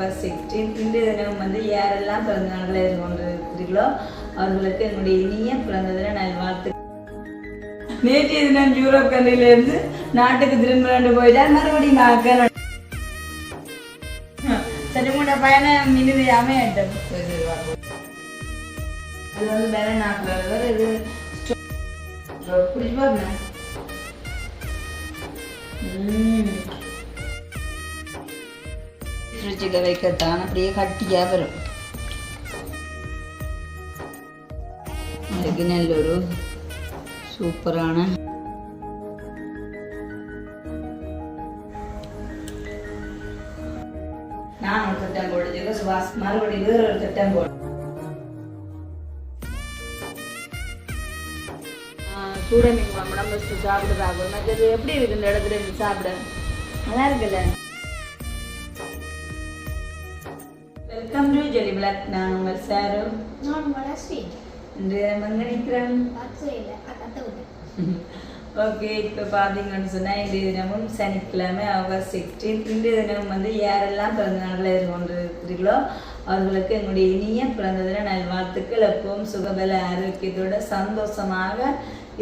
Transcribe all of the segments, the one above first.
August sixteen இன்றைய தினம் வந்து யாரெல்லாம் பிறந்த நாளில் இருந்து கொண்டு அவர்களுக்கு என்னுடைய இனிய பிறந்த தின நல்வாழ்த்து நேற்றைய தினம் யூரோப் கண்ட்ரிலேருந்து நாட்டுக்கு திரும்ப போயிட்டார். மறுபடியும் நாக்க சரி மூட பயணம் இனிது அமையட்டும். அது வந்து வேற நாட்டில் வேற இது. புரிஞ்சு பாருங்க. ஃப்ரிட்ஜில் வைக்கத்தான் அப்படியே கட்டியாக வரும். அதுக்கு நல்ல ஒரு சூப்பரான நான் ஒரு திட்டம் போடுறது சுபாஷ் மறுபடியும் வேறு ஒரு திட்டம் போடு. சூட மீன் குழம்பு சாப்பிடுறாங்க மற்றது எப்படி இருக்கு இந்த இடத்துல இருந்து சாப்பிட? நல்லா இருக்குல்ல? வெல்கம் டு ஜெலி பிளாக் நான் உங்கள் சாரு நான் வளர்ச்சி இன்று நம்ம கத்த விட்டு ஓகே இப்போ பார்த்தீங்கன்னு சொன்னால் இன்றைய தினமும் சனிக்கிழமை ஆகஸ்ட் சிக்ஸ்டீன் இன்றைய தினம் வந்து யாரெல்லாம் பிறந்த நாளில் இருக்கிறீர்களோ அவர்களுக்கு என்னுடைய இனிய பிறந்த தின நல்வாழ்த்துக்கள் எப்பவும் சுகபல ஆரோக்கியத்தோட சந்தோஷமாக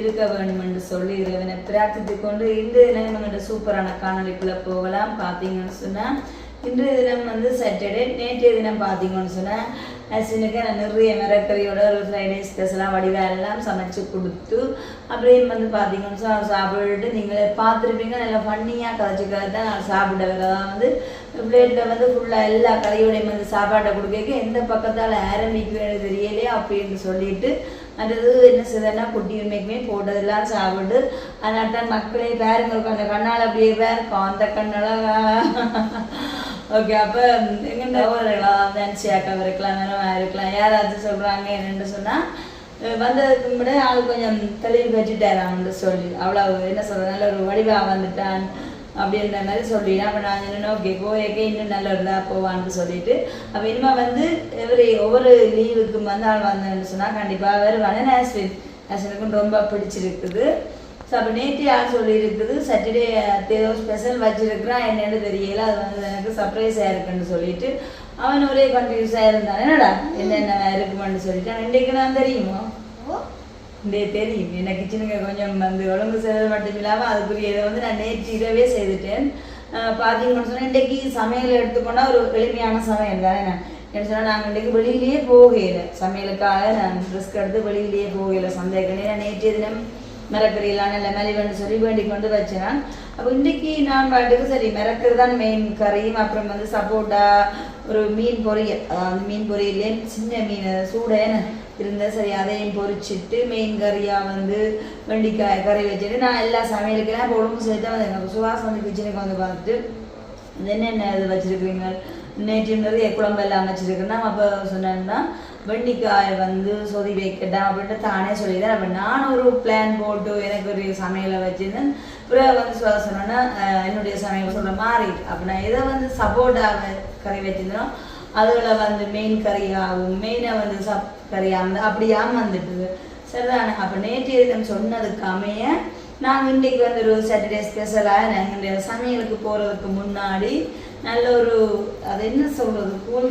இருக்க வேண்டும் என்று சொல்லி இறைவனை பிரார்த்தித்து கொண்டு இன்றைய தினம் எங்கள்கிட்ட சூப்பரான காணொலிக்குள்ளே போகலாம் பார்த்தீங்கன்னு சொன்னால் இன்றைய தினம் வந்து சாட்டர்டே நேற்றைய தினம் பார்த்தீங்கன்னு சொன்னால் அஸ்வினுக்கு நான் நிறைய மிரக்கறியோட ஒரு ஃப்ரைடே ஸ்பெஷலாக வடிவெல்லாம் சமைச்சு கொடுத்து அப்படியே வந்து பார்த்தீங்கன்னு சொன்னால் சாப்பிட்டு நீங்களே பார்த்துருப்பீங்க. நல்லா ஃபன்னியாக கதைச்சிக்கிறது தான் நான் சாப்பிட வரதான் வந்து பிளேட்டில் வந்து ஃபுல்லாக எல்லா கதையோடையும் வந்து சாப்பாட்டை கொடுக்க எந்த பக்கத்தால் ஆரம்பிக்கிறது தெரியலையே அப்படின்னு சொல்லிட்டு அடுத்தது என்ன செய்தேன்னா குட்டி உண்மைக்குமே போட்டதெல்லாம் சாப்பிட்டு அதனால தான் மக்களே பேருங்களுக்கு அந்த கண்ணால் அப்படியே பேருக்கும் அந்த கண்ணெல்லாம் ஓகே அப்போ இருக்கலாம் ஊர்களாம் ஃபேன்சியாக்காக இருக்கலாம் வேறமாக இருக்கலாம். யாராச்சும் சொல்கிறாங்க என்னென்னு சொன்னால் வந்ததுக்கு முன்னாடி ஆள் கொஞ்சம் தெளிவு வச்சுட்டாரான்னு சொல்லி. அவ்வளோ என்ன சொல்கிறது நல்ல ஒரு வடிவாக வந்துட்டான் அப்படின்ற மாதிரி சொல்லிட்டு அப்போ நான் என்ன ஓகே கோயக்கே இன்னும் நல்லா இருந்தா போவான்னு சொல்லிட்டு. அப்போ இனிமேல் வந்து எவரி ஒவ்வொரு லீவுக்கும் வந்து ஆள் வந்தேன்னு சொன்னால் கண்டிப்பாக வருவானே. நேஸ்வின் நேஸ்வினுக்கும் ரொம்ப பிடிச்சிருக்குது. ஸோ அப்போ நேற்று யார் சொல்லியிருக்குது சாட்டர்டே ஏதோ ஸ்பெஷல் வச்சிருக்கிறான் என்னன்னு தெரியல அது வந்து எனக்கு சர்ப்ரைஸாக இருக்குன்னு சொல்லிட்டு அவன் ஒரே கன்ஃபியூஸாக இருந்தான். என்னடா என்னென்ன இருக்குமான்னு சொல்லிட்டு இன்றைக்கு நான் தெரியுமா? ஓ. இந்த தெரியும். எனக்கு கிச்சனுக்கு கொஞ்சம் வந்து ஒழுங்கு செய்வது மட்டும் இல்லாமல் அதுக்குரிய இதை வந்து நான் நேற்று இரவே செய்துட்டேன். பார்த்தீங்கன்னு சொன்னால் இன்றைக்கு சமையல் எடுத்துக்கொண்டா ஒரு எளிமையான சமையல் தானே நான். என்ன சொன்னால் நாங்கள் இன்றைக்கு வெளியிலேயே போகல. சமையலுக்காக நான் ரிஸ்க் எடுத்து வெளியிலேயே போகல. சந்தேகம் நான் நேற்றைய தினம் மிரக்கறியெல்லாம் இல்லை மெலிவன்னு சொல்லி வேண்டிக் கொண்டு வச்சேன் அப்போ இன்றைக்கி நான் பாட்டுக்கு சரி மிரக்கறி தான் மெயின் கறியும் அப்புறம் வந்து சப்போட்டா ஒரு மீன் பொரியல். அதாவது மீன் பொரியலே சின்ன மீன் சூடேன்னு இருந்தால் சரி அதையும் பொரிச்சிட்டு மெயின் கறியாக வந்து வெண்டிக்காய் கறி வச்சுட்டு நான் எல்லா சமையலுக்கெல்லாம் உடம்பு சேர்த்து வந்து எனக்கு சுவாசம் வந்து கிச்சனுக்கு வந்து பார்த்துட்டு என்னென்ன இது வச்சுருக்கிறீங்க? நேற்று நிறைய குழம்பு எல்லாம் வச்சுருக்குன்னா அப்போ சொன்னேன்னா வெண்டிக்காயை வந்து சொதி வைக்கட்டேன் அப்படின்ட்டு தானே சொல்லிதான் அப்போ நான் ஒரு பிளான் போட்டு எனக்கு ஒரு சமையலை வச்சுருந்தேன். பிறகு வந்து சொல்ல சொன்னேன்னா என்னுடைய சமையல் சொல்ல மாதிரி. அப்போ நான் எதை வந்து சப்போர்ட்டாக கறி வச்சுருந்தோம் அதில் வந்து மெயின் கறியாகவும் மெயினை வந்து சப் கறியாக அப்படியாமல் வந்துட்டுது. சரிதானே? அப்போ நேற்று தினம் சொன்னதுக்கு அமைய நாங்கள் இன்றைக்கு வந்து ஒரு சாட்டர்டே ஸ்பெஷலாக நாங்கள் சமையலுக்கு போகிறதுக்கு முன்னாடி நல்ல ஒரு அது என்ன சொல்கிறது கூல்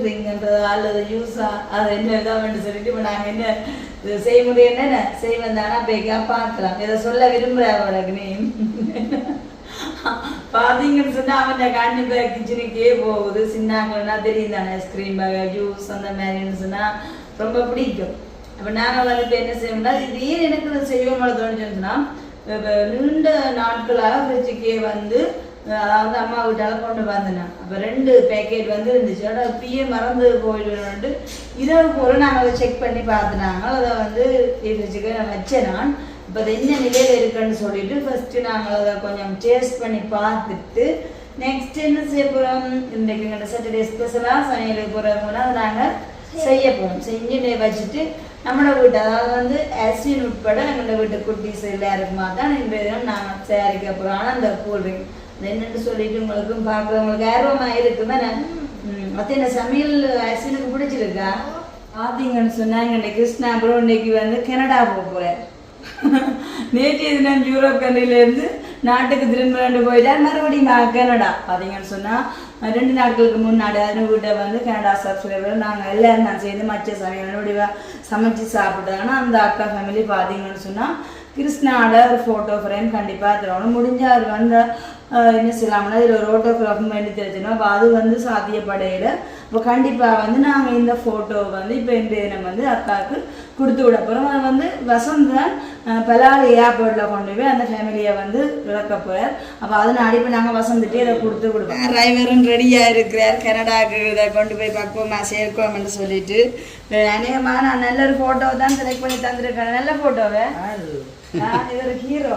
அல்லது யூஸா அது என்ன இதாகன்னு சொல்லிட்டு இப்போ நாங்கள் என்ன இது செய்முறை என்னென்ன செய்வேன் தானே பேக்கா பார்க்கலாம். இதை சொல்ல விரும்புகிற அவளுக்கு நீ பார்த்தீங்கன்னு சொன்னால் அவன் கண்டிப்பாக கிச்சனுக்கே போகுது. சின்னாங்கன்னா தெரியும் தானே ஐஸ்கிரீம் ஜூஸ் அந்த மாதிரின்னு சொன்னால் ரொம்ப பிடிக்கும். அப்போ நாங்கள் வந்து இப்போ என்ன செய்யணும்னா இது ஏன் எனக்கு இதை செய்வோம் தோணுச்சுன்னா இப்போ நீண்ட நாட்களாக ஃப்ரிட்ஜுக்கே வந்து அதாவது அம்மா வீட்டால கொண்டு வந்தேன் அப்போ ரெண்டு பேக்கெட் வந்து இருந்துச்சு. ஆனால் இப்பயே மறந்து போயிடுவேன்ட்டு இரவு போல நாங்கள் அதை செக் பண்ணி பார்த்துனாங்க. அதை வந்து ஃப்ரிட்ஜுக்கு நான் வச்சேன் நான். இப்போ அது என்ன நிலையில் இருக்குன்னு சொல்லிட்டு ஃபஸ்ட்டு நாங்கள் அதை கொஞ்சம் டேஸ்ட் பண்ணி பார்த்துட்டு நெக்ஸ்ட் என்ன செய்ய போகிறோம் இன்றைக்கு எங்கள்கிட்ட சாட்டர்டே ஸ்பெஷலாக சமையலுக்கு போகிறவங்கன்னா அதை நாங்கள் செய்ய போகிறோம் செஞ்சு வச்சுட்டு நம்மளோட வீட்டு அதாவது வந்து அஸ்வின் உட்பட எங்களோட வீட்டு குட்டீஸ் எல்லாருக்குமா தான் இன்றைய தினம் நாங்கள் தயாரிக்க போகிறோம் ஆனால் அந்த கூல்ட்ரிங்க் என்னன்னு சொல்லிட்டு உங்களுக்கும் பார்க்குறவங்களுக்கு ஆர்வமாக இருக்குது மற்ற சமையல் அரசனுக்கு பிடிச்சிருக்கா? பார்த்தீங்கன்னு சொன்னாங்க இன்னைக்கு கிருஷ்ணா அப்புறம் இன்னைக்கு வந்து கனடா போக போகிறேன் நேற்று தினம் யூரோப் கண்ட்ரிலேருந்து நாட்டுக்கு திரும்ப போயிட்டா மறுபடியும் நான் கனடா. பார்த்தீங்கன்னு சொன்னால் ரெண்டு நாட்களுக்கு முன்னாடி வீட்டை வந்து கனடா சப்ஸ்கிரைபர் நாங்கள் எல்லாரும் நான் சேர்ந்து மச்ச சமையல் வடிவா சமைச்சு சாப்பிட்டாங்கன்னா அந்த அக்கா ஃபேமிலி பார்த்தீங்கன்னு சொன்னால் கிருஷ்ணாவோட ஒரு ஃபோட்டோ ஃப்ரேம் கண்டிப்பாக தரணும் முடிஞ்ச அவர் வந்து என்ன சொல்லலாம்னா இதில் ஒரு ஆட்டோகிராஃபும் வேண்டி தெரிஞ்சிடும் அப்போ அது வந்து சாத்தியப்படையில. இப்போ கண்டிப்பாக வந்து நாங்கள் இந்த ஃபோட்டோ வந்து இப்போ இந்த தினம் வந்து அக்காவுக்கு கொடுத்து விட போகிறோம் அது வந்து வசந்தன் பலாலி ஏர்போர்ட்டில் கொண்டு போய் அந்த ஃபேமிலியை வந்து இறக்க போகிறார் அப்போ அதனால இப்போ நாங்கள் வசந்துட்டு இதை கொடுத்து கொடுப்போம் டிரைவரும் ரெடியாக இருக்கிறார். கனடாக்கு இதை கொண்டு போய் பக்குவமாக சேர்க்கோம்னு சொல்லிட்டு. அநேகமாக நான் நல்ல ஒரு ஃபோட்டோ தான் செலக்ட் பண்ணி தந்திருக்கேன் நல்ல ஃபோட்டோவை நான் இது. ஒரு ஹீரோ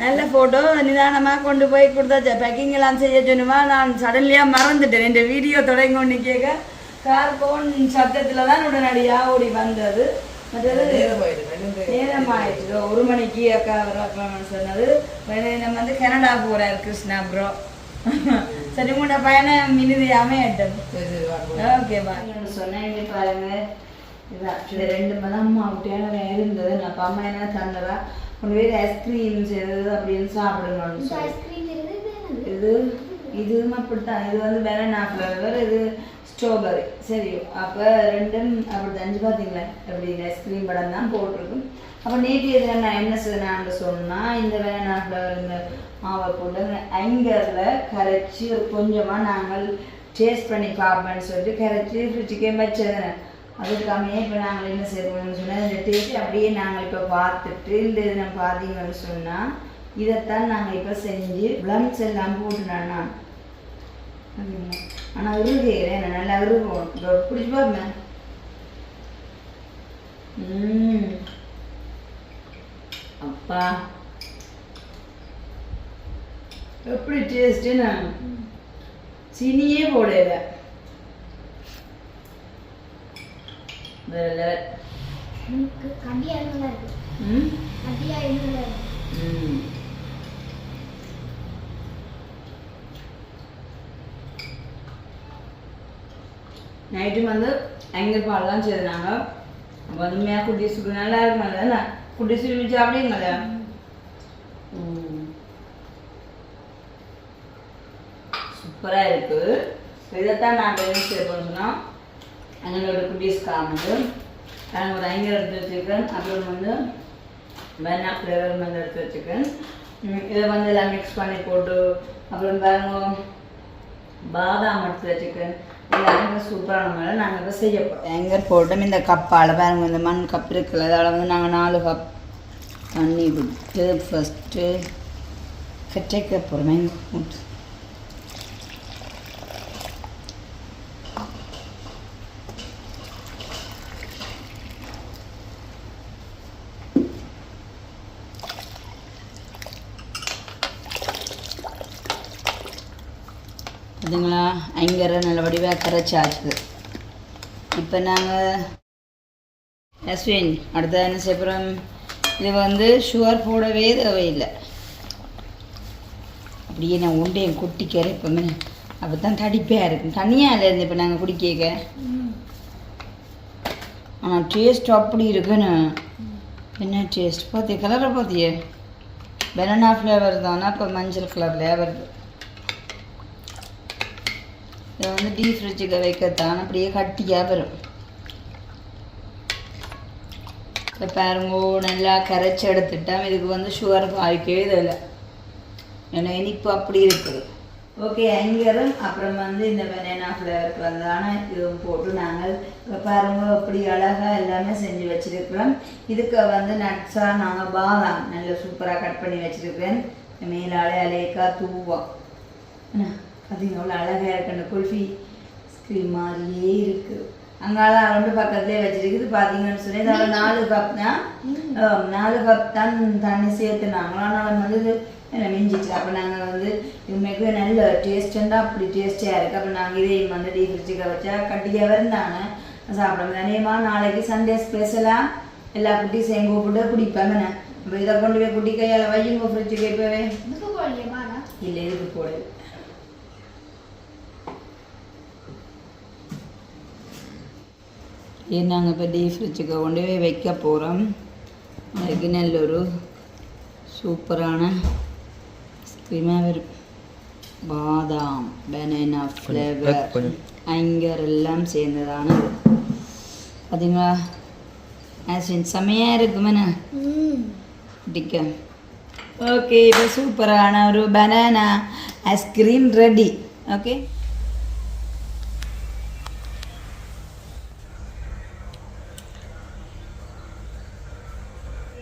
நல்ல ஃபோட்டோ நிதானமாக கொண்டு போய் கொடுத்தாச்சு பேக்கிங் எல்லாம் செய்ய சொன்னுமா நான் சடன்லியாக மறந்துட்டேன். இந்த வீடியோ தொடங்கி கொண்டு கேட்க கார் போன் சத்தத்தில் தான் உடனடியாக ஓடி வந்தது. மற்றது நேரம் ஆயிடுச்சு ஒரு மணிக்கு அக்கா வரலாம்னு சொன்னது நம்ம வந்து கனடா போகிறார் கிருஷ்ணா ப்ரோ சரி உங்களோட பயணம் அமையட்டும். ஓகே பாருங்கன்னு சொன்னேன் இங்க இந்த ரெண்டு மதம் அம்மா விட்டியான இருந்தது நான் அப்பா அம்மா என்ன தந்தரா கொண்டு போய் ஐஸ்கிரீம் செய்தது அப்படின்னு என்னது? இது இதுவும் அப்படித்தான். இது வந்து பெனானா ஃப்ளேவர் இது ஸ்ட்ராபெரி சரி அப்போ ரெண்டும் அப்படி தஞ்சு பார்த்தீங்களா அப்படி ஐஸ்கிரீம் படம் தான் போட்டிருக்கும். அப்போ நேற்று இதில் நான் என்ன செய்யணான்னு சொன்னால் இந்த பெனானா ஃப்ளவர் இந்த மாவை போட்டு ஐங்கரில் கரைச்சி கொஞ்சமாக நாங்கள் டேஸ்ட் பண்ணி பார்ப்பேன்னு சொல்லிட்டு கரைச்சி ஃப்ரிட்ஜுக்கே வச்சிருந்தேன். அதுக்காமே இப்போ நாங்கள் என்ன செய்வோம்னு சொன்னால் இந்த டேஸ்ட் அப்படியே நாங்கள் இப்போ பார்த்துட்டு இந்த இது நம்ம பார்த்தீங்கன்னு சொன்னால் இதைத்தான் நாங்கள் இப்போ செஞ்சு பிளம்ஸ் எல்லாம் போட்டுனேன் நான் ஆனால் உருகிறேன் நல்லா உருகும் இதோ பிடிச்சி பாருங்க. அப்பா. எப்படி டேஸ்ட்டுன்னு சீனியே போடல. வேற level. எனக்கு கடியா நல்லா இருக்கு. ம்? கடியா நல்லா இருக்கு. ம். நைட்டு வந்து எங்கள் பால்லாம் செய்தாங்க அப்போ மே குட்டி சுடு நல்லா இருக்குமல்ல என்ன? குட்டி சுடு சாப்பிடுங்கள சூப்பராக இருக்குது இதைத்தான் நாங்கள் என்ன செய்ய போகிறோம் சொன்னால் எங்களோட குட்டீஸ்க்காக நாங்கள் ஒரு ஐங்கர் எடுத்து வச்சுருக்கேன் அப்புறம் வந்து வெண்ணா ஃப்ளேவர் வந்து எடுத்து வச்சுருக்கேன் இதை வந்து எல்லாம் மிக்ஸ் பண்ணி போட்டு அப்புறம் பாருங்க பாதாம் எடுத்து வச்சுருக்கேன். இதெல்லாம் சூப்பரான மேலே நாங்கள் இதை செய்ய போகிறோம் ஐங்கர் போட்டோம்? இந்த கப்பால் பாருங்க இந்த மண் கப் இருக்குல்ல அதால் வந்து நாங்கள் நாலு கப் தண்ணி விட்டு ஃபஸ்ட்டு கட்டைக்க போகிறோம் ஊற்று நல்லபடியாக நல்ல வடிவாக இப்போ நாங்கள் அஸ்வின் அடுத்த என்ன செய்யப்புறம் இது வந்து சுகர் போடவே தேவையில்லை. அப்படியே நான் உண்டையும் குட்டி கரைப்போமே. அப்போ தான் தடிப்பாக இருக்கும். தனியாக இல்லை இருந்து இப்போ நாங்கள் குடிக்க ஆனால் டேஸ்ட் அப்படி இருக்குன்னு. என்ன டேஸ்ட் பார்த்தியா? கலரை பார்த்தியே? பனானா ஃப்ளேவர் தானா? இப்போ மஞ்சள் கலர்லேயே வருது இதை வந்து டீப் ஃப்ரிட்ஜுக்கு வைக்கத்தான் அப்படியே கட்டியாக வரும். இப்போ பாருங்க நல்லா கரைச்சி எடுத்துட்டேன். இதுக்கு வந்து சுகர் பாய்க்கவே இதில் ஏன்னா இனிப்பு அப்படி இருக்குது. ஓகே ஐங்கரும் அப்புறம் வந்து இந்த பனானா ஃப்ளேவருக்கு வந்தான இதுவும் போட்டு நாங்கள் இப்போ பாருங்க அப்படி அழகாக எல்லாமே செஞ்சு வச்சுருக்கிறோம். இதுக்கு வந்து நட்ஸாக நாங்கள் பாதாம் நல்ல சூப்பராக கட் பண்ணி வச்சுருக்கேன் மேலாலே அலேக்கா தூவம். என்ன பார்த்தீங்க அவ்வளோ அழகாக இருக்கு. அந்த குல்ஃபி ஸ்க்ரீம் மாதிரியே இருக்குது அங்கால ரெண்டு பக்கத்துலேயே வச்சிருக்குது. பார்த்தீங்கன்னு சொல்லி அதில் நாலு கப் தான் நாலு கப் தான் தண்ணி சேர்த்துனாங்க ஆனால் வந்து என்ன மிஞ்சிச்சு. அப்போ நாங்கள் வந்து இதுமாக்கு நல்ல டேஸ்ட்டுண்டா அப்படி டேஸ்டியாக இருக்குது அப்போ நாங்கள் இதையும் வந்து டீ ஃப்ரிட்ஜுக்கு வச்சா கட்டியாக இருந்தாங்க சாப்பிட அநேகமாக நாளைக்கு சண்டே ஸ்பெஷலாக எல்லா குட்டீஸையும் கூப்பிட்டு குடிப்பாங்க இப்போ இதை கொண்டு போய் குட்டி கையால் வையுங்க ஃப்ரிட்ஜுக்கு இப்போவே இல்லை இதுக்கு போடுது இது நாங்கள் இப்போ டீ ஃப்ரிட்ஜுக்கு கொண்டு போய் வைக்க போகிறோம் அதுக்கு நல்ல ஒரு சூப்பரான ஐஸ்கிரீமாக வரும். பாதாம் பனானா ஃப்ளேவர். அங்கர் எல்லாம் சேர்ந்ததான. பார்த்தீங்களா ஆசின் செம்மையாக இருக்குமெண்ணா ம். டிக்க ஓகே இப்போ சூப்பரான ஒரு பனானா ஐஸ்கிரீம் ரெடி ஓகே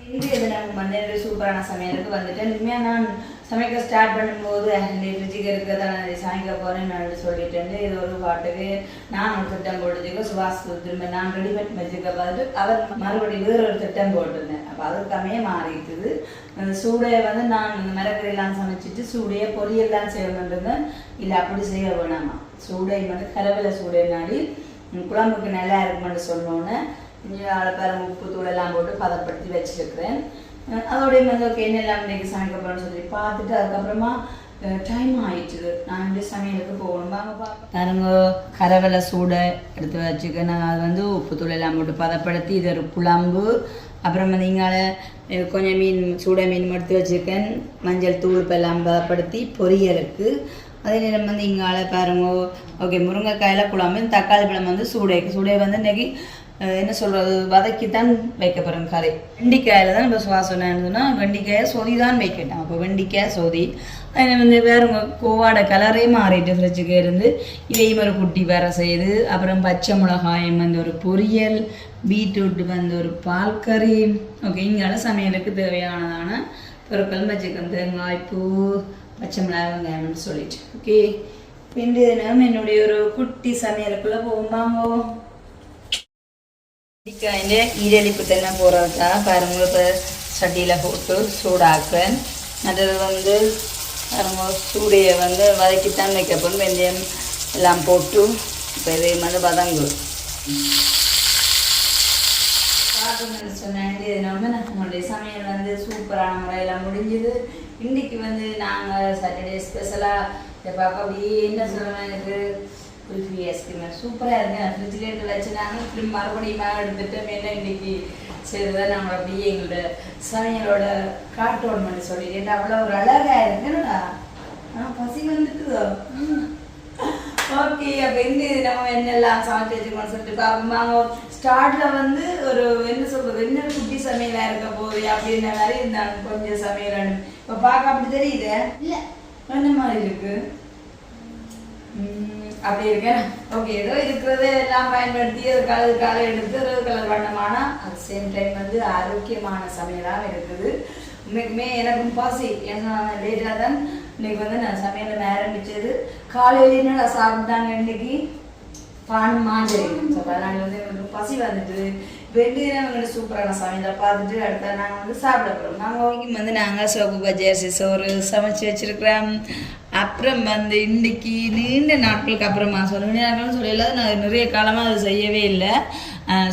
இன்றைய தினம் வந்து சூப்பரான சமையலுக்கு வந்துட்டேன் இனிமேல் நான் சமைக்க ஸ்டார்ட் பண்ணும்போது நீ ஃப்ரிட்ஜுக்கு இருக்கிறத நான் சமைக்க போகிறேன் நான் சொல்லிட்டேன் இது ஒரு பாட்டுக்கு நான் ஒரு திட்டம் போட்டுச்சுக்கோ சுபாஷ் திரும்ப நான் ரெடிமேட் மெஜிக்கை பார்த்துட்டு அவர் மறுபடியும் வேறு ஒரு திட்டம் போட்டிருந்தேன். அப்போ அதுக்காமே மாறிட்டுது. அந்த சூடையை வந்து நான் இந்த மிளகறியெல்லாம் சமைச்சிட்டு சூடையை பொரியெல்லாம் செய்யணுன்றேன் இல்லை அப்படி செய்ய வேணாமா? சூடை வந்து கலவையில் சூடை குழம்புக்கு நல்லா இருக்குமென்னு சொன்னோன்னே பாருங்க உப்பு தூள் எல்லாம் போட்டு பதப்படுத்தி வச்சிருக்கிறேன். அதோடய வந்து ஓகே என்னெல்லாம் இன்றைக்கி சமைக்க போகிறேன்னு சொல்லி பார்த்துட்டு அதுக்கப்புறமா டைம் ஆயிடுச்சு நான் வந்து சமையலுக்கு போகணும். வாங்க பார்ப்போம் பாருங்க கரவலை சூடை எடுத்து வச்சுக்க நான் அது வந்து உப்பு தூள் எல்லாம் போட்டு பதப்படுத்தி இது ஒரு குழம்பு அப்புறம் வந்து கொஞ்சம் மீன் சூடை மீன் எடுத்து வச்சுருக்கேன் மஞ்சள் தூள் இப்போ எல்லாம் பதப்படுத்தி பொரியலுக்கு. அதே நேரம் வந்து இங்கால பாருங்க ஓகே முருங்கைக்காயில குழம்பு தக்காளி பழம் வந்து சூடை. சூடை வந்து இன்னைக்கு என்ன சொல்றது வதக்கி தான் வைக்க போகிறோம் கறி வெண்டிக்காயில தான் இப்போ சுவாசம் என்னதுன்னா வெண்டிக்காயை சொதி தான் வைக்கட்டும். அப்போ வெண்டிக்காய் சொதி அதில் வந்து வேற உங்க கோவாட கலரே மாறிட்டு ஃப்ரிட்ஜுக்கு இருந்து இதையும் ஒரு குட்டி வேற செய்து அப்புறம் பச்சை மிளகாயம் வந்து ஒரு பொரியல் பீட்ரூட் வந்து ஒரு பால் கறி. ஓகே இங்கால சமையலுக்கு தேவையானதான பொருட்கள் வச்சுக்கணும் தேங்காய் பூ பச்சை மிளகாய் வெங்காயம்னு சொல்லிட்டு. ஓகே இன்றைய தினம் என்னுடைய ஒரு குட்டி சமையலுக்குள்ள போகும்பாங்கோ ചിക്കൻ്റെ ഈരലിപ്പ് തന്നെ പൊറോട്ട പരമ്പ് சட்டியில் போட்டு சூடாக்குவேன் அது வந்து சூடையை வந்து வதக்கித்தான் வைக்க போகணும் வெந்தயம் எல்லாம் போட்டு இப்போ இதே மாதிரி வதங்கும் சொன்னேன் இதனால நான் உங்களுடைய சமையல் வந்து சூப்பரான முறையில் முடிஞ்சுது இன்றைக்கி வந்து நாங்கள் சாட்டர்டே ஸ்பெஷலாக பார்க்க அப்படியே என்ன சொல்லுவேன் எனக்கு குல்ஃபி ஐஸ்கிரீம் சூப்பராக இருங்க ஃப்ரிட்ஜில் இருந்து வச்சு நாங்கள் திரும்ப மறுபடியும் எடுத்துட்டு என்ன இன்னைக்கு செய்ததை நாங்கள் அப்படியே எங்களோட சமையலோட காட்டோன்னு சொல்லிட்டு அவ்வளோ ஒரு அழகாக இருக்குன்னுடா ஆ பசி வந்துட்டுதோ ஓகே அப்போ இந்த நம்ம என்னெல்லாம் சமைச்சு வச்சுக்கோன்னு சொல்லிட்டு பார்ப்போமா ஸ்டார்ட்ல வந்து ஒரு என்ன சொல்றது என்ன குட்டி சமையலா இருக்க போகுது அப்படின்ற மாதிரி இருந்தாங்க கொஞ்சம் சமையல் இப்போ பார்க்க அப்படி தெரியுது இல்ல என்ன மாதிரி இருக்கு ம், அப்படி இருக்கேன். ஓகே ஏதோ இருக்கிறதே எல்லாம் பயன்படுத்தி ஒரு கலர் கலர் எடுத்து ஒரு கலர் வண்ணமான அட் சேம் டைம் வந்து ஆரோக்கியமான சமையலாக இருக்குது. உண்மைக்குமே எனக்கும் பாசி ஏன்னா லேட்டாக தான் இன்னைக்கு வந்து நான் சமையல் ஆரம்பிச்சது. காலையில என்னடா சாப்பிட்டாங்க இன்னைக்கு? பானம் மாஞ்சரி. ஸோ அதனால வந்து எனக்கு பசி வந்துட்டு வெள்ளி எங்களுக்கு சூப்பரான சமையலை பார்த்துட்டு அடுத்த நாங்கள் வந்து சாப்பிட போகிறோம் நாங்கள் வந்து நாங்கள் சோப்பு பஜ்ஜி அரிசி சோறு சமைச்சு வச்சிருக்கிறோம். அப்புறம் வந்து இன்னைக்கு நீண்ட நாட்களுக்கு அப்புறமா சொல்ல நீண்ட நாட்கள்னு சொல்லல நான் நிறைய காலமாக அது செய்யவே இல்லை.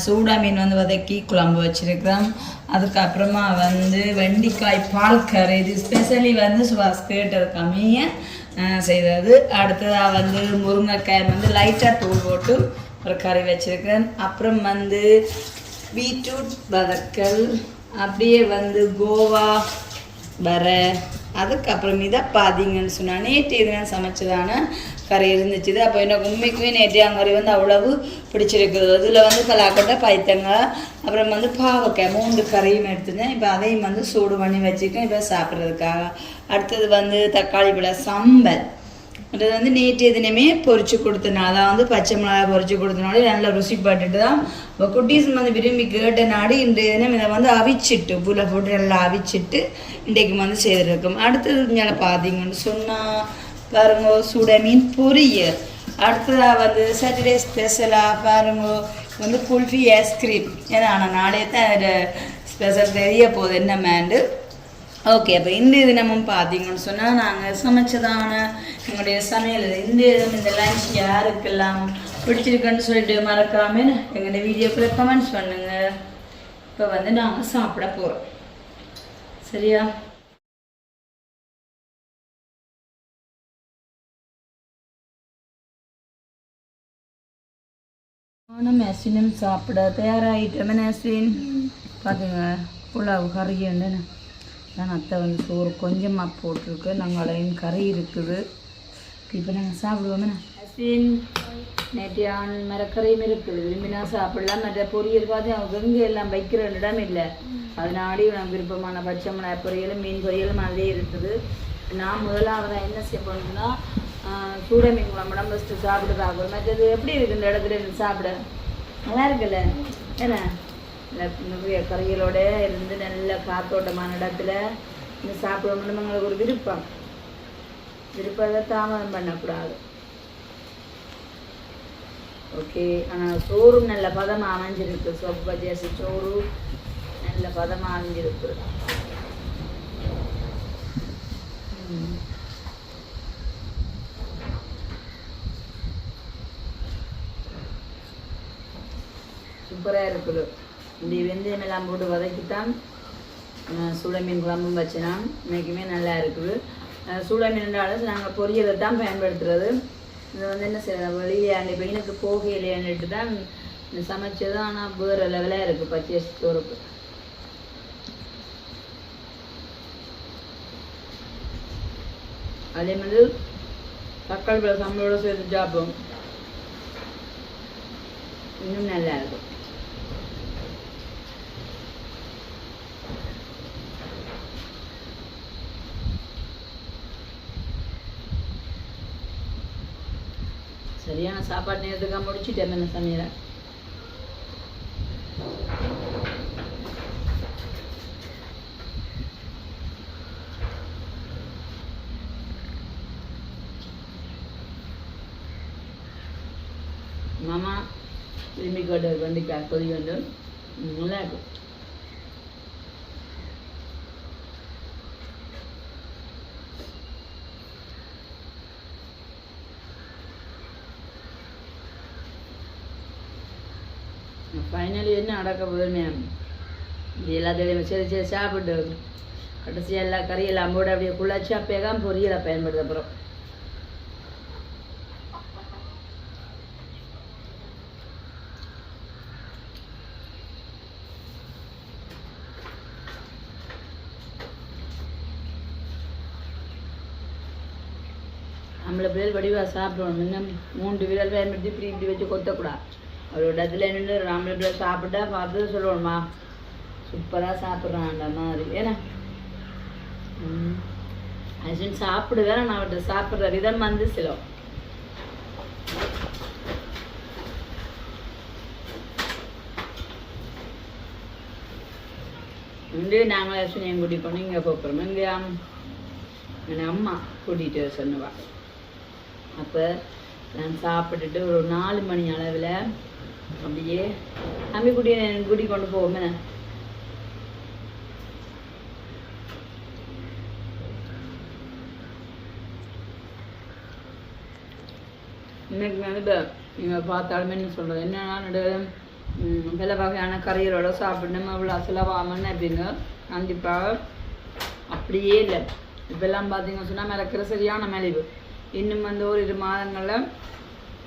சூடா மீன் வந்து வதக்கி குழம்பு வச்சுருக்கிறேன் அதுக்கப்புறமா வந்து வெண்டிக்காய் பால் கறி இது ஸ்பெஷலி வந்து சுவாஸ் கேட்டது கம்மியாக செய்தது. அடுத்ததாக வந்து முருங்கைக்காய் வந்து லைட்டாக தூள் போட்டு ஒரு கறி வச்சிருக்கிறேன். அப்புறம் வந்து பீட்ரூட் வதக்கல். அப்படியே வந்து கோவா வர அதுக்கப்புறம் இதாக பாதிங்கன்னு சொன்னால் நேற்று இது நான் சமைச்சதான கறி இருந்துச்சு அப்போ எனக்கு உண்மைக்குமே நேற்றையாங்கறி வந்து அவ்வளவு பிடிச்சிருக்குது. அதில் வந்து கலாக்கொட்டை பைத்தங்காய் அப்புறம் வந்து பாவக்காய் மூன்று கறியும் எடுத்துட்டேன் இப்போ அதையும் வந்து சூடு பண்ணி வச்சுருக்கேன். இப்போ சாப்பிட்றதுக்காக. அடுத்தது வந்து தக்காளி பழம் சம்பல். அது வந்து நேற்றைய தினமே பொறிச்சு கொடுத்தனால அதான் வந்து பச்சை மிளகாய் பொறிச்சு கொடுத்தனாலே நல்லா ருசி பட்டுட்டு தான். இப்போ குட்டீஸ் வந்து விரும்பி கேட்ட நாடு இன்றைய தினம் இதை வந்து அவிச்சிட்டு புல போட்டு நல்லா அவிச்சிட்டு இன்றைக்கு வந்து செய்திருக்கோம். அடுத்தது மேலே பார்த்தீங்கன்னு சொன்னால் பாருங்க சுட மீன் பொரியல். அடுத்ததாக வந்து சாட்டர்டே ஸ்பெஷலாக பாருங்க வந்து குல்ஃபி ஐஸ்கிரீம். ஏன்னா ஆனால் நாளையே தான் ஸ்பெஷல் தெரிய போகுது. என்ன மேண்டு ஓகே அப்போ இந்த தினமும் பார்த்தீங்கன்னு சொன்னால் நாங்கள் சமைச்சதான எங்களுடைய சமையல். இந்த தினம் இந்த லஞ்ச் யாருக்கெல்லாம் பிடிச்சிருக்குன்னு சொல்லிட்டு மறக்காம எங்களுடைய வீடியோக்குள்ள கமெண்ட்ஸ் பண்ணுங்க. இப்போ வந்து நாங்கள் சாப்பிட போகிறோம் சரியா? நானும் மெஸ்ஸினும் சாப்பிட தயாராகிட்டோமே நஸ்வின் பார்த்தீங்க புலாவு கறி உண்டுன்னு தான் அத்தை வந்து சோறு கொஞ்சமாக போட்டிருக்கு. நாங்களையும் கறி இருக்குது. இப்போ நாங்கள் சாப்பிடுவோமே. அஸ்வின் நேட்டியான் இருக்குது. விரும்பினா சாப்பிடலாம். மற்ற பொரியல் பார்த்து அவங்க எங்கே எல்லாம் வைக்கிற இடம் இல்லை. அதனாடி எனக்கு விருப்பமான பச்சை மிளகாய் பொரியலும் மீன் பொரியலும் அதே இருக்குது. நான் முதலாவது என்ன செய்ய போனோம்னா சூட மீன் குழம்புலாம் ஃபஸ்ட்டு சாப்பிட்டு பார்க்கணும். மற்றது எப்படி இருக்குது இந்த இடத்துல இருந்து சாப்பிட? நல்லா இருக்குல்ல? என்ன? நிறைய கறிகளோட இருந்து நல்ல காத்தோட்டமான இடத்துல இந்த சாப்பிடணும்னு எங்களுக்கு ஒரு விருப்பம். விருப்பத்தை தாமதம் பண்ணக்கூடாது. ஓகே ஆனால் சோறும் நல்ல பதமாக அமைஞ்சிருக்கு. சோப்பு பஜ்ஜி சோறு நல்ல பதமாக அமைஞ்சிருக்கு. சூப்பராக இருக்குது. இப்படி வெந்தயம் எல்லாம் போட்டு வதக்கித்தான் அஹ், மீன் குழம்பும் வச்சினா இன்றைக்குமே நல்லா இருக்குது. அஹ், மீன்ன்றாலும் நாங்கள் பொரியலை தான் பயன்படுத்துறது. இது வந்து என்ன செய்ய வெளியே அந்த வெயிலுக்கு போகையிலேன்னுட்டு தான் இந்த சமைச்சது ஆனால் வேறு லெவலாக இருக்குது பச்சை சோறுக்கு அதே மாதிரி தக்காளி பழம் சம்பளோட சேர்த்து சாப்பிடும் இன்னும் நல்லா இருக்கும். சரியான சாப்பாடு நேரத்துக்காக முடிச்சுட்டேன் என்ன சமையலை? மாமா திரும்பி கொண்டு வண்டிக்கா கொதி வேண்டும் நல்லா இருக்கும் ஃபைனலி என்ன நடக்க போகுதுன்னு இது எல்லாத்தையும் சரி சரி சாப்பிட்டு கடைசியாக எல்லா கறியெல்லாம் போட்டு அப்படியே குழச்சி அப்பயே தான் பொரியலை பயன்படுத்த அப்புறம் நம்மளை பிள்ளைகள் வடிவாக சாப்பிடணும். இன்னும் மூன்று விரல் பயன்படுத்தி இப்படி இப்படி வச்சு கொத்தக்கூடாது. அவரோட இடத்துல நின்று நம்மளை சாப்பிட்டா பார்த்து சொல்லணுமா சூப்பராக சாப்பிட்றான்ட மாதிரி. ஏன்னா அசின் சாப்பிடுவேன் நான் அவர்கிட்ட சாப்பிட்ற விதம் வந்து சில இங்கே நாங்கள் அஸ்வினியும் கூட்டிகிட்டு போனோம் இங்கே போகிறோம் இங்கே என் அம்மா கூட்டிகிட்டு சொன்னவா. அப்போ நான் சாப்பிட்டுட்டு ஒரு நாலு மணி அளவில் அப்படியே அம்மி குடி குடி கொண்டு போவோமே. இன்னைக்கு வந்து நீங்கள் பார்த்தாலுமே என்ன சொல்கிறது என்னன்னா பல வகையான கறிகளோட சாப்பிடணும் அவ்வளோ செலவாமன்னு அப்படின்னு? கண்டிப்பாக அப்படியே இல்லை. இப்பெல்லாம் பார்த்தீங்கன்னு சொன்னால் மிளக்கிற சரியான மலிவு. இன்னும் வந்து ஒரு இரு மாதங்களில்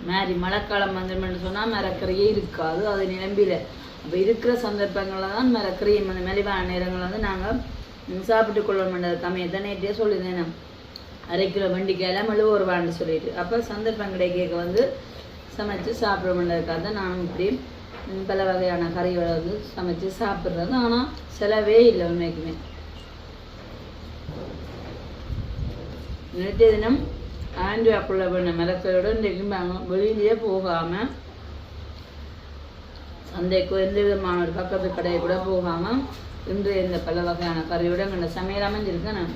மாறி மழைக்காலம் வந்துடும்னு சொன்னால் மரக்கறியே இருக்காது அது நிரம்பில அப்போ இருக்கிற சந்தர்ப்பங்களில் தான் மரக்கறியை அந்த மலிவான நேரங்களில் வந்து நாங்கள் சாப்பிட்டு கொள்ளணுன்ற எத்தனை நேற்றே சொல்லியிருந்தேன் நான். அரை கிலோ வெண்டிக்காயில மெழுவ ஒரு வாண்டு சொல்லிட்டு. அப்போ சந்தர்ப்பம் கிடைக்க வந்து சமைச்சு சாப்பிடணுன்றதுக்காக தான் நானும் இப்படி பல வகையான கறிகளை வந்து சமைச்சு சாப்பிட்றது. ஆனால் செலவே இல்லை உண்மைக்குமே. நேற்றைய தினம் ஆண்ட்ரியாக்குள்ள பண்ண மிளக்கையோட இன்றைக்கும் வெளியிலேயே போகாமல் சந்தைக்கு எந்த விதமான ஒரு பக்கத்து கடையை கூட போகாமல் இன்று இந்த பல வகையான கறியோட கண்ட சமையல் அமைஞ்சிருக்கேன் நான்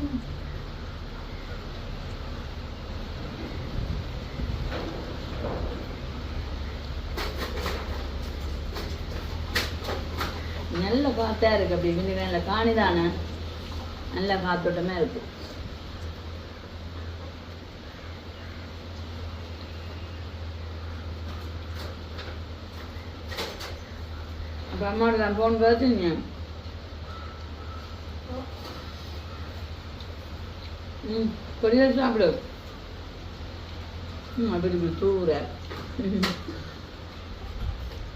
நல்ல காத்தா இருக்கு. அப்படி கொஞ்சம் நல்ல காணி தானே நல்ல காத்தோட்டமா இருக்கு. அப்போ அம்மாவோட நான் ஃபோன் பார்த்துங்க ம் பொரியல் சாப்பிடு hmm, ம் அப்படி இப்படி தூர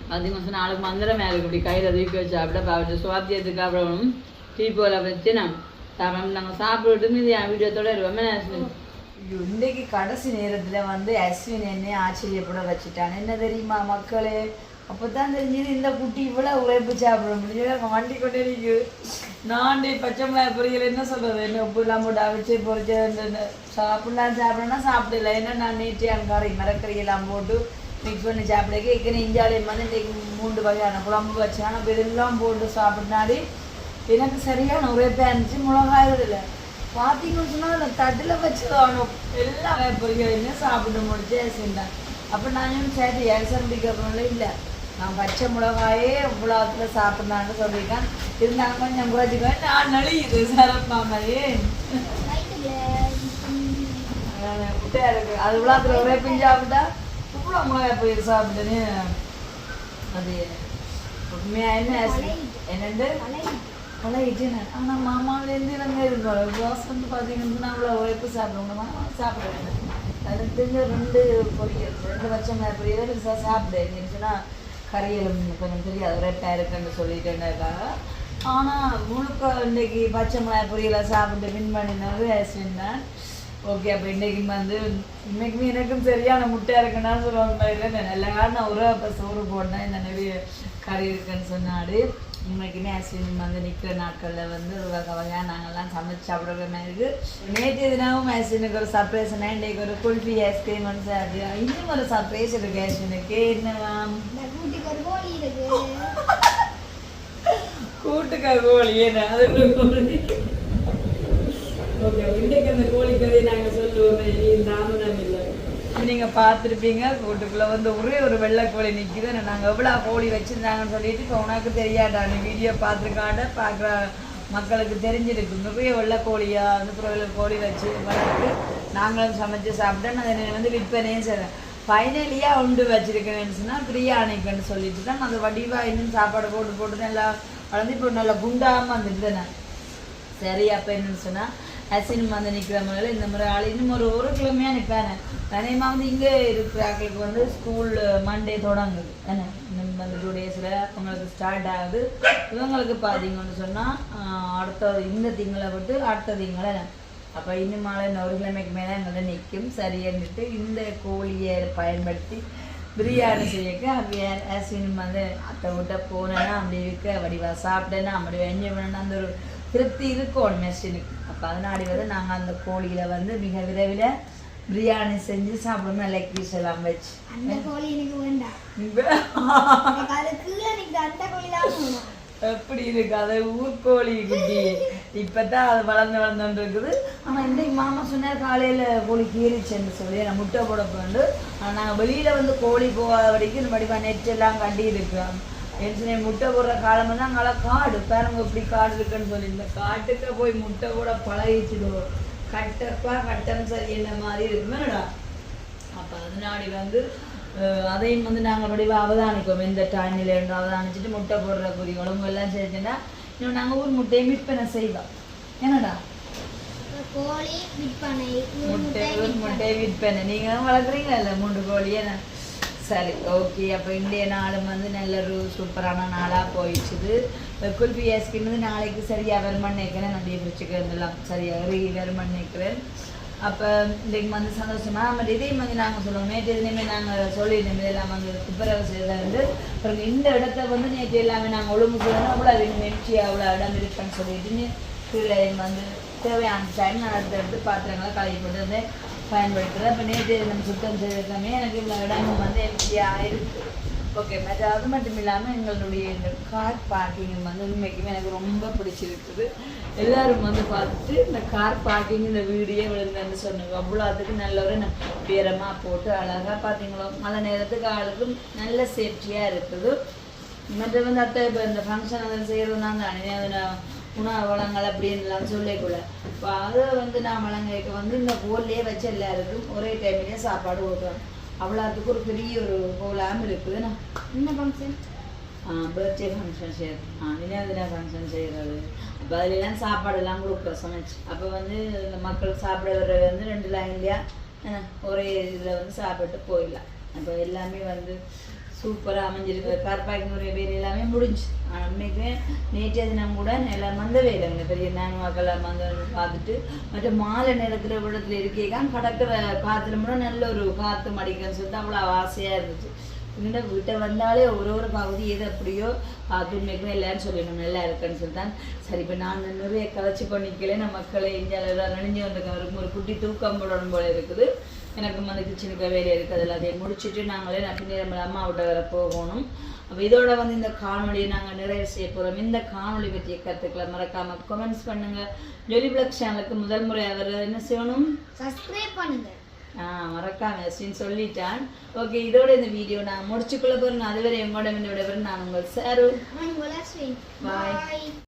அது மாதம் நாளைக்கு மந்திரம் மேலே இப்படி கையில் தூக்கி வச்சு சாப்பிட பாவச்சு சுவாத்தியத்துக்கு அப்புறம் டீ போல வச்சு நான் நம்ம நாங்கள் சாப்பிட்டு மீதி என் வீடியோ தொடருவோம் இன்றைக்கு கடைசி நேரத்தில் வந்து அஸ்வின் என்னை ஆச்சரியப்பட வச்சுட்டான். என்ன தெரியுமா மக்களே? அப்பதான் தெரிஞ்சது இந்த குட்டி இவ்வளோ உழைப்பு சாப்பிட முடியும் வண்டி கொண்டே இருக்கு நான் பச்சை மிளகாய் பொரியல் என்ன சொல்கிறது என்ன உப்பு எல்லாம் போட்டு அவிச்சு பொரிச்சு இந்த சாப்பிடலாம் சாப்பிடணும்னா சாப்பிடல. ஏன்னா நான் நேற்று கறி மரக்கறி எல்லாம் போட்டு மிக்ஸ் பண்ணி சாப்பிட ஏற்கனவே இஞ்சாலையும் வந்து இன்றைக்கு மூன்று வகையான குழம்பு வச்சேன் ஆனால் இதெல்லாம் போட்டு சாப்பிட்னாடி எனக்கு சரியான உரைப்பா இருந்துச்சு. மிளகாய் இல்லை பார்த்தீங்கன்னு சொன்னால் தட்டில் வச்சு காணும். எல்லாம் பொரியல் சாப்பிட்டு முடிச்சு செஞ்சேன் அப்போ நான் சரி ஏசன் பிடிக்கிறதுனால இல்லை. நான் பச்சை மிளகாயே இவ்வளோத்துல சாப்பிட்லான்னு சொல்லியிருக்கேன். இருந்தாங்க கொஞ்சம் குறைச்சிக்குவேன் நான் நலியுது சரப்பாமலே குட்டையா இருக்கு. அது இவ்வளோத்துல ஒரே பிஞ்சு சாப்பிட்டா இவ்வளோ மிளகாய் போய் சாப்பிட்டுன்னு அது உண்மையா என்ன என்னண்டு? பழகிட்டு ஆனால் மாமாவிலேருந்து நாங்கள் இருக்கோம் க்ளாஸ் வந்து பார்த்தீங்கன்னா அவ்வளோ உழைப்பு சாப்பிடுவோம் மாமா சாப்பிட வேண்டாம் அதுக்கு தெரிஞ்ச ரெண்டு பொரியல் ரெண்டு பச்சை மிளகாய் பொரியல் பெருசாக சாப்பிடு. இருந்துச்சுன்னா கறியலும் கொஞ்சம் தெரியாது. ரெட்டாக இருக்குன்னு இருக்காங்க. ஆனால் முழுக்க இன்றைக்கி பச்சை மிளகாய் பொரியலை சாப்பிட்டு வின் பண்ணினது அஸ்வின் தான். ஓகே அப்போ இன்னைக்கு வந்து இன்னைக்குமே எனக்கும் சரியான முட்டையாக இருக்குன்னா சொல்லுவாங்க. இல்லை நல்ல காரணம் ஒரு அப்போ சோறு போட்டேன். இந்த நிறைய கறி இருக்குன்னு சொன்னாடு இன்னைக்குமே ஆக்சிடென்ட் வந்து நிற்கிற நாட்களில் வந்து வகை வகையாக நாங்கள்லாம் சமைச்சு சாப்பிட்ற மாதிரி இருக்குது நேற்று தினமும் ஆக்சிடென்ட்டுக்கு ஒரு சர்ப்ரைஸ்னா இன்றைக்கு ஒரு குல்ஃபி ஐஸ்கிரீம் வந்து அது இன்னும் ஒரு சர்ப்ரைஸ் இருக்கு ஆக்சிடென்ட்டுக்கு என்னவாம் கூட்டிக்கு கோழி என்ன? அது ஓகே இன்றைக்கு அந்த கோழி கதையை நாங்கள் சொல்லுவோம் இனி தாமதம் இல்லை. நீங்கள் பார்த்துருப்பீங்க. கூட்டுக்குள்ளே வந்து ஒரே ஒரு வெள்ளை கோழி நிற்கிது நாங்கள் எவ்வளோ கோழி வச்சுருந்தாங்கன்னு சொல்லிட்டு இப்போ உனக்கு தெரியாடா நீ வீடியோ பார்த்துருக்காட பார்க்குற மக்களுக்கு தெரிஞ்சிருக்கு நிறைய வெள்ளை கோழியா அந்த புறவில் கோழி வச்சு வளர்த்து நாங்களும் சமைச்சு சாப்பிட்டேன் என்னை வந்து விற்பனையும் செய்கிறேன் ஃபைனலியாக உண்டு வச்சுருக்கேன்னு சொன்னால் பிரியாணிக்குன்னு சொல்லிட்டு தான் அந்த வடிவாக இன்னும் சாப்பாடு போட்டு போட்டு நல்லா வளர்ந்து இப்போ நல்லா குண்டாமல் வந்துட்டு நான் சரி அப்போ என்னன்னு சொன்னால் அசினும் வந்து நிற்கிற முறையில் இந்த முறை ஆள் இன்னும் ஒரு ஒரு கிழமையாக நிற்பாங்க தனியமாக வந்து இங்கே இருக்கிறாக்களுக்கு வந்து ஸ்கூல் மண்டே தொடங்குது. என்ன? இன்னும் வந்து டூ டேஸில் அவங்களுக்கு ஸ்டார்ட் ஆகுது. இவங்களுக்கு பார்த்தீங்கன்னு சொன்னால் அடுத்த இந்த திங்களை விட்டு அடுத்த திங்களை. அப்போ இன்னும் மாலை ஒரு கிழமைக்கு மேலே எங்களை நிற்கும். சரின்னுட்டு இந்த கோழியை பயன்படுத்தி பிரியாணி செய்யக்க அப்படியே அசின் வந்து அத்தை விட்ட போனேன்னா அப்படி இருக்க வடிவா சாப்பிட்டேன்னா அப்படி என்ஜாய் பண்ணேன்னா அந்த ஒரு திருப்தி இருக்கும். மெஷினுக்கு அப்போ அதனாடி வந்து நாங்கள் அந்த கோழியில் வந்து மிக விரைவில் பிரியாணி செஞ்சு சாப்பிடுவோம் லெக் பீஸ் எல்லாம் வச்சு. அந்த கோழி எனக்கு வேண்டாம். கீழே கோழி எப்படி இருக்கு? அது ஊர்கோழி குட்டி. இப்பதான் அது வளர்ந்து வளர்ந்துட்டு இருக்குது. ஆனா இன்றைக்கு மாமா சொன்னார் காலையில கோழி கீறிச்சுன்னு சொல்லி நான் முட்டை போட போண்டு ஆனா நாங்க வெளியில வந்து கோழி போகாத வரைக்கும் இந்த மாதிரி நெட் எல்லாம் கட்டி இருக்கோம் என்ன முட்டை போடுற காலம் வந்து அங்கே காடு. பாருங்க இப்படி காடு இருக்குன்னு சொல்லி. இந்த காட்டுக்கு போய் முட்டை போட பழகிச்சிடுவோம் கட்டப்பா கட்டம் சரி என்ன மாதிரி இருக்குமேடா அப்போ அதனாடி வந்து அதையும் வந்து நாங்கள் வடிவா அவதானிப்போம். எந்த டைமில் இருந்து அவதானிச்சுட்டு முட்டை போடுற குறி உடம்பு எல்லாம் செஞ்சுன்னா இன்னும் நாங்கள் ஊர் முட்டையை விற்பனை செய்வோம். என்னடா? கோழி விற்பனை முட்டை முட்டை ஊர் முட்டையை விற்பனை. நீங்கள் வளர்க்குறீங்களா இல்லை மூன்று கோழியை நான் சரி ஓகே அப்போ இந்திய நாளும் வந்து நல்ல ஒரு சூப்பரான நாளாக போயிடுச்சுது. குல்பி ஐஸ்கிரீம் வந்து நாளைக்கு சரியாக வருமானு நினைக்கிறேன் நான் பிடிச்சிக்கிறதுலாம் சரியாக ரீ வருமானு நினைக்கிறேன் அப்போ இன்றைக்கு வந்து சந்தோஷமா? நம்ம இதையும் வந்து நாங்கள் சொல்லுவோம். நேற்று இதுலேயுமே நாங்கள் சொல்லியிருந்தோம். இதெல்லாம் வந்து துப்புரவு செய்தது வந்து அப்புறம் இந்த இடத்த வந்து நேற்று எல்லாமே நாங்கள் ஒழுங்கு சொல்லணும் அவ்வளோ நெச்சி அவ்வளோ இடம் இருக்குன்னு சொல்லிட்டு கீழே வந்து தேவையான டைம் நான் எடுத்து எடுத்து பாத்திரங்களை கழுவி போட்டு வந்து பயன்படுத்துகிறேன் இப்போ நேற்று நம்ம சுத்தம் செய்திருக்கமே எனக்கு இவ்வளோ இடமும் வந்து எம்டியாக இருக்கு ஓகே மற்ற அது மட்டும் இல்லாமல் எங்களுடைய இந்த கார் பார்க்கிங் வந்து உண்மைக்குமே எனக்கு ரொம்ப பிடிச்சிருக்குது. எல்லோரும் வந்து பார்த்துட்டு இந்த கார் பார்க்கிங் இந்த வீடியோ விழுந்தேன்னு சொன்னாங்க. அவ்வளோ அதுக்கு நல்ல ஒரு உயரமாக போட்டு அழகாக பார்த்தீங்களோ? மழை நேரத்துக்கு ஆளுக்கும் நல்ல சேஃப்டியாக இருக்குது. மற்ற வந்து அத்தை இப்போ இந்த ஃபங்க்ஷன் அதை செய்கிறதுனா தானே உணவு வளங்கள் அப்படின்லாம் சொல்லக்கூட இப்போ அதை வந்து நான் வழங்கிக்க வந்து இந்த கோல்லே வச்சு எல்லாருக்கும் ஒரே டைம்லேயே சாப்பாடு ஊட்டுறோம் அவ்வளோத்துக்கு ஒரு பெரிய ஒரு கோலாம் இருக்குது. நான் என்ன ஃபங்க்ஷன் பர்த்டே ஃபங்க்ஷன் செய்யறது. ஆ நினைவு ஃபங்க்ஷன் செய்கிறது அப்போ அதுலலாம் சாப்பாடெல்லாம் கொடுக்குறோம் சமைச்சு அப்போ வந்து இந்த மக்கள் சாப்பிட வர்றது வந்து ரெண்டு லைன்லையா ஒரே இதில் வந்து சாப்பிட்டு போயிடலாம். அப்போ எல்லாமே வந்து சூப்பராக அமைஞ்சிருக்கு. கார் பார்க்கிங் வேலை எல்லாமே முடிஞ்சு அன்னைக்கு உண்மைக்குமே நேற்றைய தினம் கூட நல்லா வந்த வேலைங்க பெரிய நான்வாக்கெல்லாம் வந்து பார்த்துட்டு மற்ற மாலை நேரத்தில் இடத்துல இருக்கேக்கான் கடற்கரை காற்றுல கூட நல்ல ஒரு காற்று மடிக்கன்னு சொல்லிட்டு அவ்வளோ ஆசையாக இருந்துச்சு. இந்த வீட்டை வந்தாலே ஒரு ஒரு பகுதி எது அப்படியோ அது இல்லைன்னு சொல்லிடணும் நல்லா இருக்குன்னு சொல்லிட்டான் சரி இப்போ நான் நிறைய கதைச்சி பண்ணிக்கல நான் மக்களை இந்தியாவில் நினைஞ்சு வந்திருக்கேன் ஒரு ஒரு குட்டி தூக்கம் போடணும் போல இருக்குது. எனக்கு வந்து கிச்சனுக்கு வேலை இருக்குது அதில் அதை முடிச்சுட்டு நாங்களே நான் பின்னே நம்ம அம்மா விட்ட வர போகணும். அப்போ இதோட வந்து இந்த காணொலியை நாங்கள் நிறைய செய்ய போகிறோம் இந்த காணொளி பற்றிய கருத்துக்களை மறக்காமல் கமெண்ட்ஸ் பண்ணுங்கள் ஜொலி பிளக் சேனலுக்கு முதல் முறை அவர் என்ன செய்யணும்? சப்ஸ்கிரைப் பண்ணுங்க. ஆ மறக்காம அஸ்வின் சொல்லிட்டான். ஓகே இதோட இந்த வீடியோ நான் முடிச்சுக்கொள்ள போகிறேன் அதுவரை எங்களோட விடைபெறும். நான் உங்கள் சாரு. பாய்